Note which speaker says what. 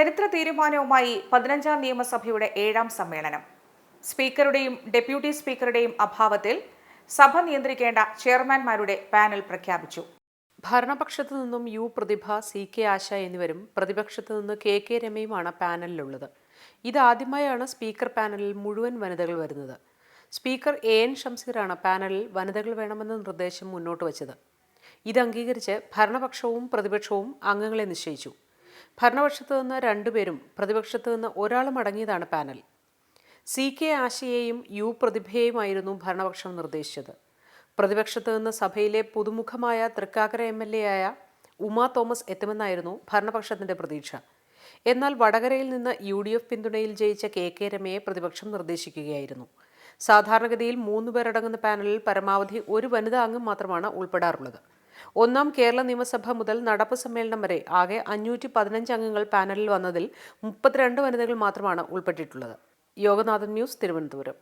Speaker 1: ചരിത്ര തീരുമാനവുമായി പതിനഞ്ചാം നിയമസഭയുടെ ഏഴാം സമ്മേളനം. സ്പീക്കറുടെയും ഡെപ്യൂട്ടി സ്പീക്കറുടെയും അഭാവത്തിൽ സഭ നിയന്ത്രിക്കേണ്ട ചെയർമാൻമാരുടെ പാനൽ പ്രഖ്യാപിച്ചു.
Speaker 2: ഭരണപക്ഷത്തു നിന്നും U Prathibha C K Asha എന്നിവരും പ്രതിപക്ഷത്തു നിന്ന് കെ കെ രമയുമാണ് പാനലിലുള്ളത്. ഇതാദ്യമായാണ് സ്പീക്കർ പാനലിൽ മുഴുവൻ വനിതകൾ വരുന്നത്. സ്പീക്കർ എ എൻ ഷംസീറാണ് പാനലിൽ വനിതകൾ വേണമെന്ന നിർദ്ദേശം മുന്നോട്ട് വച്ചത്. ഇത് അംഗീകരിച്ച് ഭരണപക്ഷവും പ്രതിപക്ഷവും അംഗങ്ങളെ നിശ്ചയിച്ചു. ഭരണപക്ഷത്തു നിന്ന് രണ്ടുപേരും പ്രതിപക്ഷത്തു നിന്ന് ഒരാളും അടങ്ങിയതാണ് പാനൽ. സി കെ ആശയെയും യു പ്രതിഭയെയുമായിരുന്നു ഭരണപക്ഷം നിർദ്ദേശിച്ചത്. പ്രതിപക്ഷത്തു നിന്ന് സഭയിലെ പുതുമുഖമായ തൃക്കാക്കര എം എൽ എ ആയ ഉമാ തോമസ് എത്തുമെന്നായിരുന്നു ഭരണപക്ഷത്തിന്റെ പ്രതീക്ഷ. എന്നാൽ വടകരയിൽ നിന്ന് യു ഡി എഫ് പിന്തുണയിൽ ജയിച്ച കെ കെ രമയെ പ്രതിപക്ഷം നിർദ്ദേശിക്കുകയായിരുന്നു. സാധാരണഗതിയിൽ മൂന്നുപേരടങ്ങുന്ന പാനലിൽ പരമാവധി ഒരു വനിതാ അംഗം മാത്രമാണ് ഉൾപ്പെടാറുള്ളത്. ഒന്നാം കേരള നിയമസഭ മുതൽ നടപ്പ് സമ്മേളനം വരെ ആകെ അഞ്ഞൂറ്റി പതിനഞ്ച് അംഗങ്ങൾ പാനലിൽ വന്നതിൽ മുപ്പത്തിരണ്ട് വനിതകൾ മാത്രമാണ് ഉൾപ്പെട്ടിട്ടുള്ളത്. യോഗനാഥൻ ന്യൂസ് തിരുവനന്തപുരം.